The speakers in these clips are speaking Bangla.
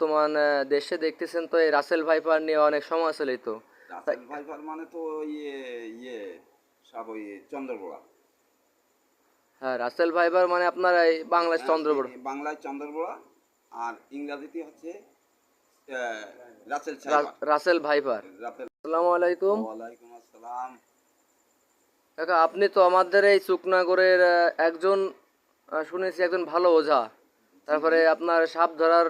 বর্তমান দেশে দেখতেছেন তো এই রাসেল ভাইপার নিয়ে অনেক সমালোচিত রাসেল ভাইপার মানে তো ইয়ে ইয়ে সব ওই চন্দ্রবোড়া হ্যাঁ রাসেল ভাইপার মানে আপনার এই চন্দ্রবড় হ্যাঁ, বাংলায় চন্দ্রবোড়া আর ইংরাজিতে হচ্ছে রাসেল রাসেল ভাইপার। আসসালামু আলাইকুম। ওয়ালাইকুম আসসালাম। কাকা আপনি তো আমাদের এই চুকনাগরের একজন শুনেছি একজন ভালো ওঝা। তারপরে আপনার সাপ ধরার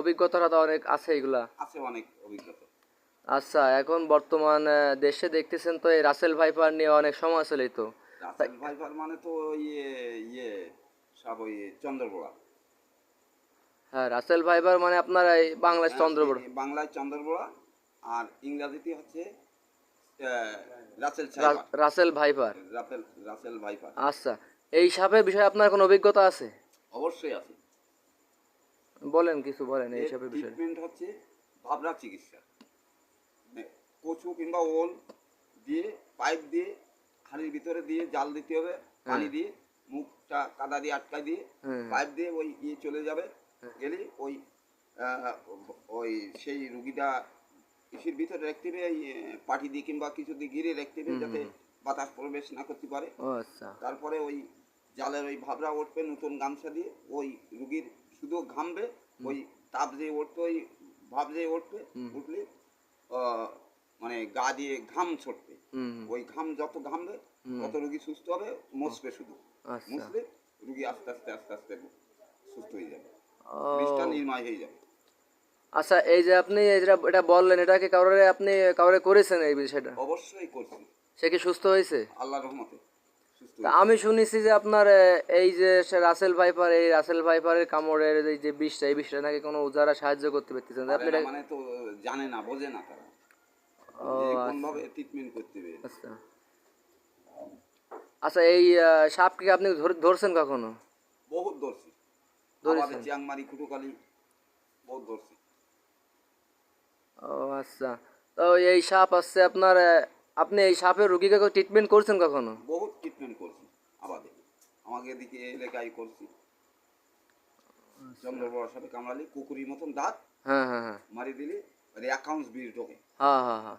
অভিজ্ঞতাটা তো অনেক আছে এগুলা। আছে অনেক অভিজ্ঞতা। আচ্ছা এখন বর্তমান দেশে দেখতেছেন তো এই রাসেল ভাইপার নিয়ে অনেক সমালোচিত রাসেল ভাইপার মানে তো ইয়ে ইয়ে সব ওই চন্দ্রবোড়া হ্যাঁ রাসেল ভাইপার মানে আপনার এই বাংলাদেশ চন্দ্রবড় এই বাংলায় চন্দ্রবোড়া আর ইংরাজিতে হচ্ছে Russell Russell viper. Russell Russell viper. আচ্ছা এই সাপের বিষয়ে আপনার কোনো অভিজ্ঞতা আছে? অবশ্যই আছে। বলেন কিছু বলেন এই এর বিষয়ে। ট্রিটমেন্ট হচ্ছে ভাবনা চিকিৎসা। কচু কিংবা ওল দিয়ে পাইপ দিয়ে হাড়ির ভিতরে দিয়ে জাল দিতে হবে পানি দিয়ে মুখটা কাদা দিয়ে আটকায় দিয়ে পাইপ দিয়ে ওই ইয়ে চলে যাবে গেলে ওই ওই সেই রুগীটা ইসের ভিতরে রাখতে হবে পাটি দিয়ে কিংবা কিছু দিয়ে ঘিরে রাখতে হবে যাতে বাতাস প্রবেশ না করতে পারে। ও আচ্ছা। তারপরে ওই জালের ওই ভাবরা উঠবে নতুন গামছা দিয়ে ওই রুগীর শুধু ঘামবে ওই তাপ যে উঠবে ওই ভাব যে উঠবে উঠলে মানে গা দিয়ে ঘাম ছড়বে ওই ঘাম যত ঘামবে তত রুগী সুস্থ হবে মুছবে শুধু। আচ্ছা। রুগী আস্তে আস্তে আস্তে আস্তে সুস্থ হয়ে যাবে। বিষটা নির্ময় হয়ে যাবে। আচ্ছা এই যে আপনি এটা বললেন এটা কি কাউরে আপনি কাউরে করেছেন এই বিষয়টা? অবশ্যই করছি। সে কি সুস্থ হয়েছে? আল্লাহ রহমতে। আমি শুনেছি যে আপনার এই যে রাসেল ভাইপার এই রাসেল ভাইপারের কামড়ের এই যে বিষটা এই বিষটা নাকি কোনো ওজারা সাহায্য করতে পারতেছেন আপনি মানে তো জানে না বোঝে না তারা। আচ্ছা। কোনভাবে ট্রিটমেন্ট করতে হবে আচ্ছা। আচ্ছা এই আহ, সাপ কি আপনি ধরছেন কখনো? বহুত দর্শি ধরেছেন? চিয়াংমারি কুটুকালি বহুত দর্শি ও আচ্ছা। তো এই সাপ আছে আপনার আপনি এই সাপের রুগীকে ট্রিটমেন্ট করছেন কখনো? বহুত আমাকে এদিকে এলাকায় করছি। চন্দ্রবড়ার সাথে কামড়ালি কুকুরির মতন দাঁত হ্যাঁ হ্যাঁ হ্যাঁ। মারি দিলে অ্যাকাউন্টস বিষ ঢোকে। হ্যাঁ হ্যাঁ হ্যাঁ।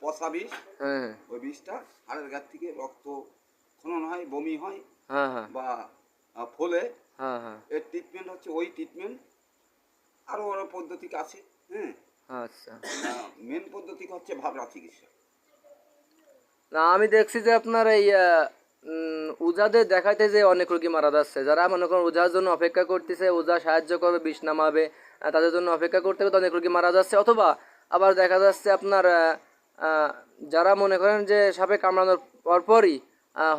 পচা বিষ হ্যাঁ হ্যাঁ। ওই বিষটা হাড়ের গাছ থেকে রক্ত খনন হয় বমি হয় হ্যাঁ হ্যাঁ। বা ফলে হ্যাঁ হ্যাঁ। এর ট্রিটমেন্ট হচ্ছে ওই ট্রিটমেন্ট আরও আরও পদ্ধতি আছে হ্যাঁ। আচ্ছা। মেন পদ্ধতি হচ্ছে ভাবনা চিকিৎসা। না আমি দেখছি যে আপনার এই উজাদের দেখাইতে যে অনেক রোগী মারা যাচ্ছে। যারা মনে করেন উজার জন্য অপেক্ষা করতেছে উজা সাহায্য করবে বিষ নামাবে তাদের জন্য অপেক্ষা করতে হবে অনেক রোগী মারা যাচ্ছে। অথবা আবার দেখা যাচ্ছে আপনার যারা মনে করেন যে সাপে কামড়ানোর পরপরই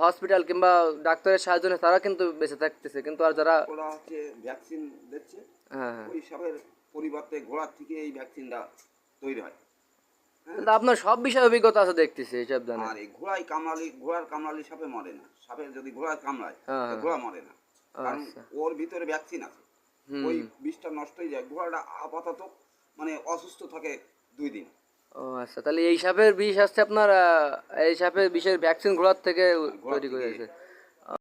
হসপিটাল কিংবা ডাক্তারের সাহায্য নিয়ে তারা কিন্তু বেঁচে থাকতেছে। কিন্তু আর যারা ওরা হচ্ছে ভ্যাকসিন দিচ্ছে হ্যাঁ হ্যাঁ। ওই সাপের পরিবর্তে ঘোড়ার থেকে এই ভ্যাকসিনটা তৈরি হয়। আপনার সব বিষয়ে অভিজ্ঞতা আছে দেখতেছি এইসব জানেন আর এই ঘোড়ায় কামড়ালি ঘোড়ার কামড়ালি সাপে মরে না। সাপের যদি ঘোড়ার কামড়ায় হ্যাঁ, তো হ্যাঁ। ঘোড়া মরে না। কারণ আচ্ছা। ওর ভিতরে ভ্যাকসিন আছে। ওই বিষটা নষ্ট হয়ে যায়। ঘোড়াটা আপাতত মানে অসুস্থ থাকে দুই দিন। ও আচ্ছা তাহলে এই সাপের বিষ আসছে আপনার এই সাপের বিষের ভ্যাকসিন ঘোড়ার থেকে ঘোড়ার তৈরি করে আছে